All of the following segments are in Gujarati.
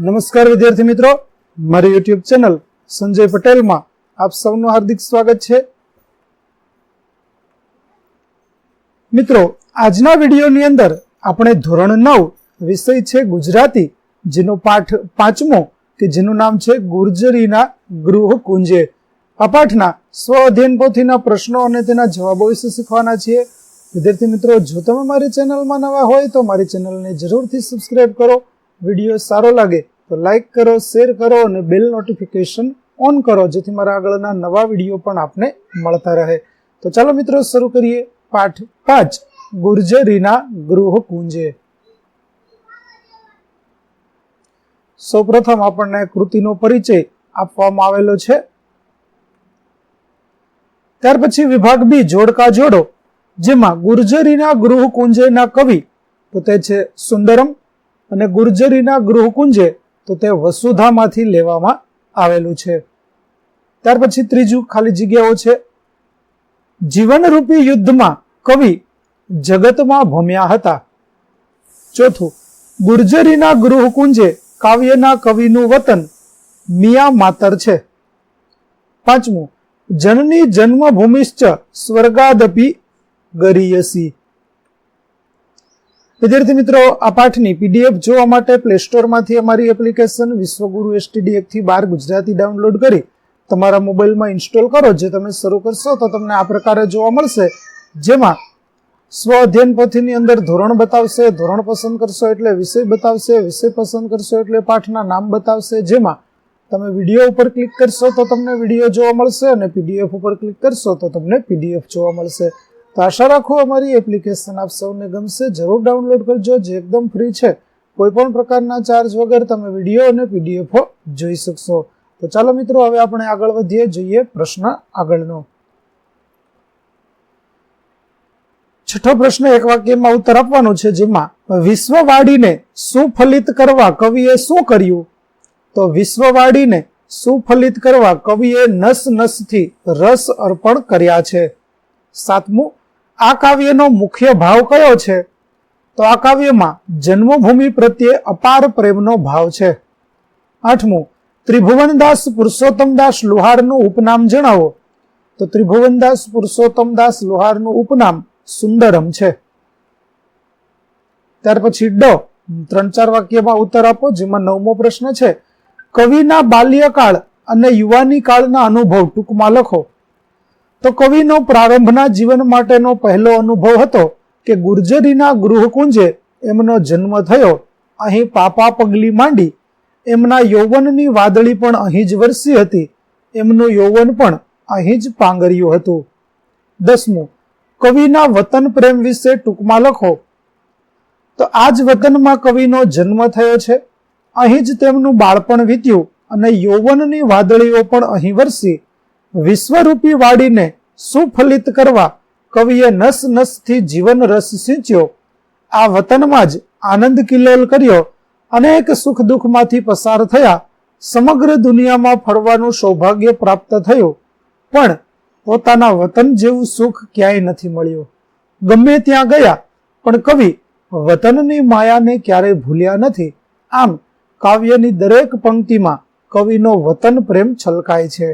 નમસ્કાર વિદ્યાર્થી મિત્રો. મારી યુટ્યુબ ચેનલ સંજય પટેલમાં આપ સૌનું હાર્દિક સ્વાગત છે. મિત્રો, આજના વિડીયોની અંદર આપણે ધોરણ નવ વિષય છે ગુજરાતી, જેનો પાઠ પાંચમો કે જેનું નામ છે ગુર્જરીના ગૃહ કુંજે. આ પાઠના સ્વ અધ્યયન પોથીના પ્રશ્નો અને તેના જવાબો વિશે શીખવાના છીએ. વિદ્યાર્થી મિત્રો, જો તમે મારી ચેનલમાં નવા હોય તો મારી ચેનલને જરૂરથી સબસ્ક્રાઇબ કરો. વીડિયો સારો લાગે તો લાઈક કરો શેર કરો અને બેલ નોટિફિકેશન ઓન કરો, જેથી મારા આગળના નવા વીડિયો પણ આપને મળતા રહે. તો ચાલો મિત્રો, શરૂ કરીએ પાઠ પાંચ. ગુર્જરીના ગૃહ કુંજે સૌપ્રથમ આપણને કૃતિનો પરિચય આપવામાં આવેલો છે. ત્યાર પછી વિભાગ બી, જોડકા જોડો, જેમાં ગુર્જરીના ગૃહ કુંજેના કવિ તો તે છે સુંદરમ. અને ગુર્જરીના ગૃહકુંજે તો તે વસુધામાંથી લેવામાં આવેલું છે. ત્યાર પછી ત્રીજું ખાલી જગ્યાઓ છે. જીવનરૂપી યુદ્ધમાં કવિ જગતમાં ભમ્યા હતા. ચોથું, ગુર્જરીના ગૃહ કુંજે કાવ્યના કવિનું વતન મિયા માતર છે. પાંચમું, જનની જન્મભૂમિશ્ચ સ્વર્ગાદપી ગરીયસી. વિદ્યાર્થી મિત્રો, આ પાઠની પીડીએફ જોવા માટે પ્લે સ્ટોરમાંથી અમારી એપ્લિકેશન વિશ્વગુરુ એસટીડી એકથી બાર ગુજરાતી ડાઉનલોડ કરી તમારા મોબાઈલમાં ઇન્સ્ટોલ કરો, જે તમે શરૂ કરશો તો તમને આ પ્રકારે જોવા મળશે. જેમાં સ્વ અધ્યયન પોથીની અંદર ધોરણ બતાવશે, ધોરણ પસંદ કરશો એટલે વિષય બતાવશે, વિષય પસંદ કરશો એટલે પાઠના નામ બતાવશે. જેમાં તમે વીડિયો ઉપર ક્લિક કરશો તો તમને વીડિયો જોવા મળશે અને પીડીએફ ઉપર ક્લિક કરશો તો તમને પીડીએફ જોવા મળશે. તો આશા રાખો અમારી એપ્લિકેશન આપ સૌને ગમશે. જરૂર ડાઉનલોડ કરજો, જે એકદમ ફ્રી છે. કોઈ પણ પ્રકારના ચાર્જ વગર તમે વીડિયો અને પીડીએફ જોઈ શકશો. તો ચાલો મિત્રો, હવે આપણે આગળ વધીએ, જોઈએ પ્રશ્ન આગળનો. છઠ્ઠો પ્રશ્ન એક વાક્યમાં ઉત્તર આપવાનો છે, જેમાં, વિશ્વવાડીને સુફલિત કરવા કવિએ શું કર્યું? તો વિશ્વવાડીને સુફલિત કરવા કવિએ નસ નસથી રસ અર્પણ કર્યા છે. સાતમું આ કાવ્યનો મુખ્ય ભાવ કયો છે? તો આ કાવ્યમાં જન્મભૂમિ પ્રત્યે અપાર પ્રેમનો ભાવ છે. આઠમું, ત્રિભુવનદાસ પુરુષોત્તમદાસ લુહારનું ઉપનામ જણાવો. તો ત્રિભુવનદાસ પુરુષોત્તમદાસ લુહારનું ઉપનામ સુંદરમ છે. ત્યાર પછી ડ, ત્રણ ચાર વાક્યમાં ઉત્તર આપો, જેમાં નવમો પ્રશ્ન છે. કવિના બાલ્યકાળ અને યુવાની કાળના અનુભવ ટૂંકમાં લખો. તો કવિનો પ્રારંભના જીવન માટેનો પહેલો અનુભવ હતો કે ગુર્જરીના ગૃહકુંજે એમનો જન્મ થયો. અહીં પાપા પગલી માંડી. એમના યૌવનની વાદળી પણ અહીં જ વરસી હતી. એમનું યૌવન પણ અહીં જ પાંગર્યું હતું. દસમું, કવિના વતન પ્રેમ વિશે ટૂંકમાં લખો. તો આ જ વતનમાં કવિનો જન્મ થયો છે. અહીં જ તેમનું બાળપણ વીત્યું અને યૌવનની વાદળીઓ પણ અહીં વરસી. વિશ્વરૂપી વાડીને સુફલિત કરવા કવિએ નસ નસથી જીવન રસ સિંચ્યો. આ વતનમાં જ આનંદ કિલ્લોલ કર્યો. અનેક સુખ દુઃખમાંથી પસાર થયા. સમગ્ર દુનિયામાં ફરવાનું સૌભાગ્ય પ્રાપ્ત થયું. પણ પોતાના વતન જેવું સુખ ક્યાંય નથી મળ્યું. ગમે ત્યાં ગયા, પણ કવિ વતનની માયાને ક્યારેય ભૂલ્યા નથી. આમ કાવ્યની દરેક પંક્તિમાં કવિનો વતન પ્રેમ છલકાય છે.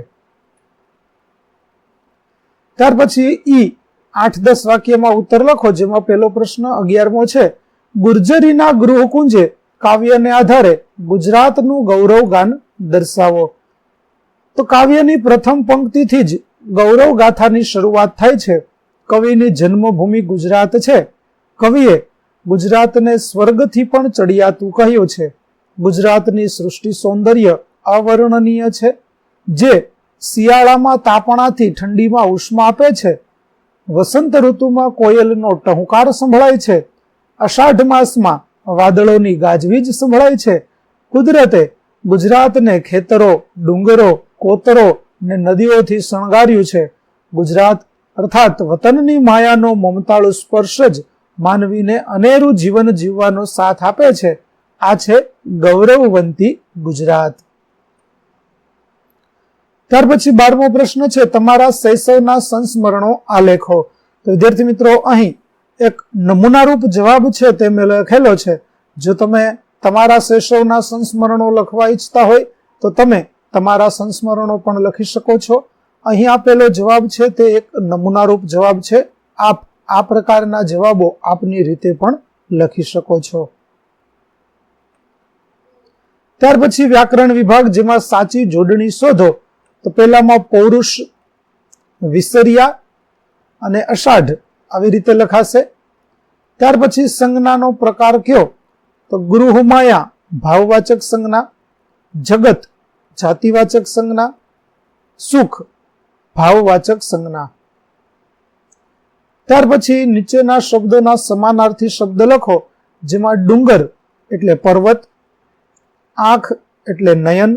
ત્યાર પછી ઈ આઠ દસ વાક્યમાં ઉત્તર લખો, જેમાં પહેલો પ્રશ્ન અગિયારમો છે, ગુર્જરીના ગૃહકુંજે કાવ્યને આધારે ગુજરાતનું ગૌરવ ગાન દર્શાવો. તો કાવ્યની પ્રથમ પંક્તિથી જ ગૌરવ ગાથાની શરૂઆત થાય છે. કવિની જન્મભૂમિ ગુજરાત છે. કવિએ ગુજરાતને સ્વર્ગથી પણ ચડિયાતું કહ્યું છે. ગુજરાતની સૃષ્ટિ સૌંદર્ય અવર્ણનીય છે, જે શિયાળામાં તાપણાથી ઠંડીમાં ઉષ્મા આપે છે. વસંત ઋતુમાં કોયલનો ટહુકાર સંભળાય છે. અષાઢ માસમાં વાદળોની ગાજવીજ સંભળાય છે. કુદરતે ગુજરાતને ખેતરો, ડુંગરો, કોતરો ને નદીઓથી શણગાર્યું છે. ગુજરાત અર્થાત વતનની માયાનો મમતાળુ સ્પર્શ જ માનવીને અનેરું જીવન જીવવાનો સાથ આપે છે. આ છે ગૌરવવંતી ગુજરાત. ત્યાર પછી બારમો પ્રશ્ન છે, તમારા શૈશવના સંસ્મરણો આલેખો. તો વિદ્યાર્થી મિત્રો, અહીં એક નમૂનારૂપ જવાબ છે તે મેં લખેલો છે. જો તમે તમારા શૈશવના સંસ્મરણો લખવા ઈચ્છતા હોય, તો તમે તમારા સંસ્મરણો પણ લખી શકો છો. અહીં આપેલો જવાબ છે, તે એક નમૂનારૂપ જવાબ છે. આપ, આ પ્રકારના જવાબો આપની રીતે પણ લખી શકો છો. ત્યાર પછી વ્યાકરણ વિભાગ, જેમાં સાચી જોડણી શોધો. તો પહેલામાં પૌરુષ, વિસરિયા અને અષાઢ આવી રીતે લખાશે. ત્યાર પછી સંજ્ઞાનો પ્રકાર કયો? તો ગૃહમાયા ભાવવાચક સંજ્ઞા, જગત, જાતિવાચક સંજ્ઞા, સુખ, ભાવવાચક સંજ્ઞા. ત્યાર પછી નીચેના શબ્દોના સમાનાર્થી શબ્દ લખો, જેમાં ડુંગર એટલે પર્વત, આંખ એટલે નયન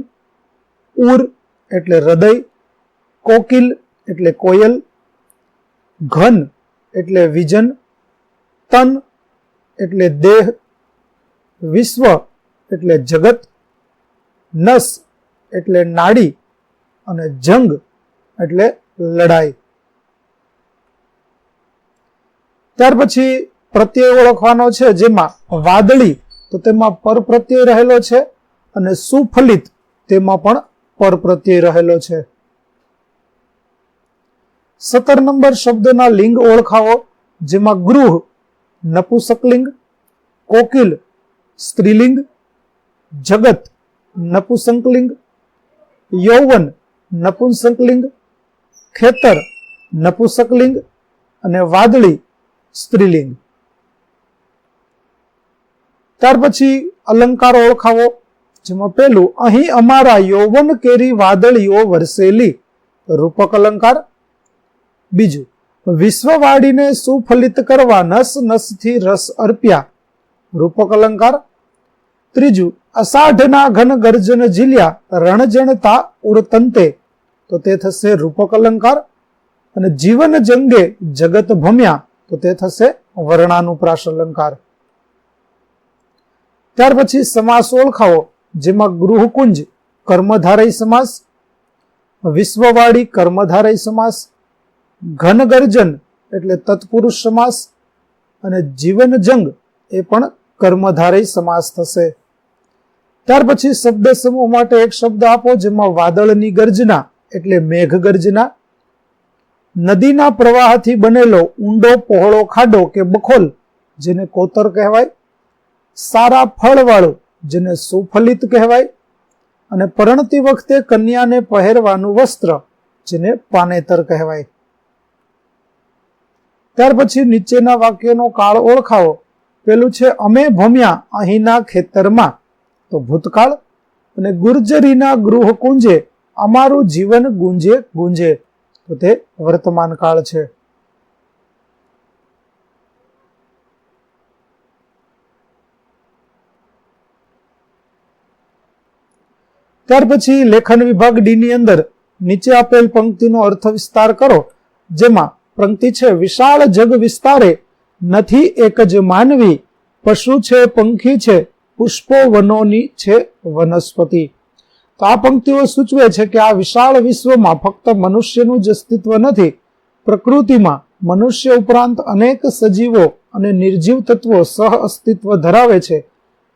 ઉર એટલે હૃદય, કોકિલ એટલે કોયલ, ઘન એટલે વિજન, તન એટલે દેહ, વિશ્વ એટલે જગત, નસ એટલે નાડી અને જંગ એટલે લડાઈ. ત્યાર પછી પ્રત્યય ઓળખવાનો છે જેમાં વાદળી તો તેમાં પર પ્રત્યય રહેલો છે અને સુફલિત તેમાં પણ પર પ્રત્યય રહેલો છે. સત્તર નંબર શબ્દના લિંગ ઓળખાવો, જેમાં ગૃહ, નપુસકલિંગ, કોકિલ, સ્ત્રીલિંગ, જગત, નપુસંકલિંગ, યૌવન, નપુંસકલિંગ, ખેતર, નપુસકલિંગ અને વાદળી, સ્ત્રીલિંગ. ત્યાર પછી અલંકાર ઓળખાવો જેમાં પેલું, અહીં અમારા યૌવન કેરી વાદળીઓ વરસેલી. રૂપક અલંકાર. બીજું, વિશ્વવાડીને સુફલિત કરવા નસ નસથી રસ અર્પ્યા. રૂપક અલંકાર. ત્રીજું, અષાઢના ઘન ગર્જન ઝીલ્યા, રણજણતા ઉડતંતે. તો તે થશે રૂપક અલંકાર. અને જીવન જંગે જગત ભમ્યા. તો તે થશે વર્ણાનુપ્રાસ અલંકાર. ત્યાર પછી સમાસ ઓળખાવો. જેમાં ગૃહકુંજ, કર્મધારય સમાસ વિશ્વવાળી કર્મધારય સમાસ, ઘનગર્જન એટલે તત્પુરુષ સમાસ અને જીવન જંગ એ પણ કર્મધારય સમાસ થશે. ત્યાર પછી શબ્દ સમૂહ માટે એક શબ્દ આપો જેમાં વાદળની ગર્જના એટલે મેઘ ગર્જના નદીના પ્રવાહથી બનેલો ઊંડો, પહોળો ખાડો કે બખોલ, જેને કોતર કહેવાય, સારા ફળવાળો જેને સુફલિત કહેવાય અને પરણતી વખતે કન્યાને પહેરવાનું વસ્ત્ર જેને પાનેતર કહેવાય. ત્યાર પછી નીચેના વાક્યનો કાળ ઓળખાવો. પેલું છે, અમે ભમ્યા અહીંના ખેતરમાં. તો ભૂતકાળ અને ગુર્જરીના ગૃહ કુંજે અમારું જીવન ગુંજે ગુંજે. તો તે વર્તમાન કાળ છે. ત્યાર પછી લેખન વિભાગ ડીની અંદર નીચે આપેલ પંક્તિનો અર્થ વિસ્તાર કરો, જેમાં પંક્તિ છે, વિશાળ જગ વિસ્તારે નથી એક જ માનવી, પશુ છે, પંખી છે, પુષ્પો વનોની છે, વનસ્પતિ. તો આ પંક્તિઓ સૂચવે છે કે આ વિશાળ વિશ્વમાં ફક્ત મનુષ્યનું જ અસ્તિત્વ નથી, પ્રકૃતિમાં મનુષ્ય ઉપરાંત અનેક સજીવો અને નિર્જીવ તત્વો સહ અસ્તિત્વ ધરાવે છે.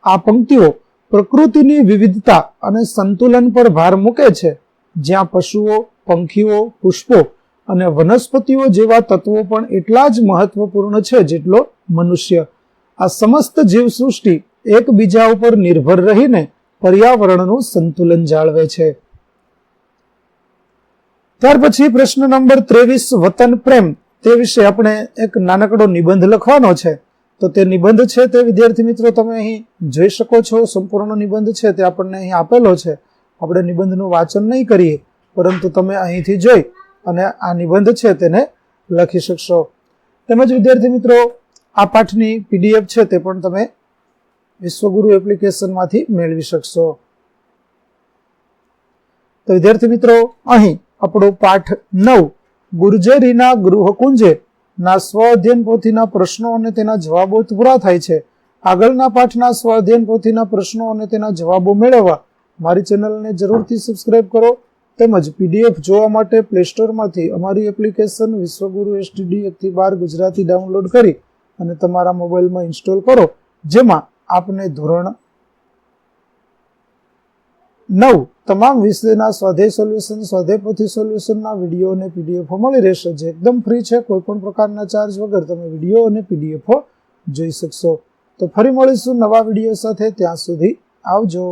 આ પંક્તિઓ પ્રકૃતિની વિવિધતા અને સંતુલન પર ભાર મૂકે છે, જ્યાં પશુઓ, પંખીઓ, પુષ્પો અને વનસ્પતિઓ જેવા તત્વો પણ એટલા જ મહત્વપૂર્ણ છે જેટલો મનુષ્ય. આ સમસ્ત જીવસૃષ્ટિ એકબીજા ઉપર નિર્ભર રહીને પર્યાવરણનું સંતુલન જાળવે છે. ત્યાર પછી પ્રશ્ન નંબર ત્રેવીસ, વતન પ્રેમ. તે વિશે આપણે એક નાનકડો નિબંધ લખવાનો છે. તો તે નિબંધ છે તે વિદ્યાર્થી મિત્રો તમે અહીં જોઈ શકો છો, સંપૂર્ણ નિબંધ છે તે આપણને અહીં આપેલો છે. આપણે નિબંધનું વાંચન નહીં કરીએ, પરંતુ તમે અહીંથી જોઈ અને આ નિબંધ છે તેને લખી શકશો. તેમજ વિદ્યાર્થી મિત્રો, આ પાઠની પીડીએફ છે તે પણ તમે વિશ્વગુરુ એપ્લિકેશનમાંથી મેળવી શકશો. તો વિદ્યાર્થી મિત્રો, અહીં આપણો પાઠ નવ, ગુર્જરીના ગૃહકુંજે ના સ્વ અધ્યયન પોથીના પ્રશ્નો અને તેના જવાબો પૂરા થાય છે. આગળના પાઠના સ્વ અધ્યયન પોથીના પ્રશ્નો અને તેના જવાબો મેળવવા મારી ચેનલને જરૂરથી સબસ્ક્રાઇબ કરો તેમજ પીડીએફ જોવા માટે પ્લે સ્ટોરમાંથી અમારી એપ્લિકેશન વિશ્વગુરુ એસટીડી એકથી બાર ગુજરાતી ડાઉનલોડ કરી અને તમારા મોબાઈલમાં ઇન્સ્ટોલ કરો, જેમાં આપને ધોરણ નવ. તમામ વિષયના સ્વાધ્યાય સોલ્યુશન સ્વાધ્યાય પોથી સોલ્યુશનના વીડિયો અને પીડીએફો મળી રહેશે. જે એકદમ ફ્રી છે કોઈ પણ પ્રકારના ચાર્જ વગર તમે વીડિયો અને પીડીએફો જોઈ શકશો. તો ફરી મળીશું નવા વીડિયો સાથે. ત્યાં સુધી આવજો.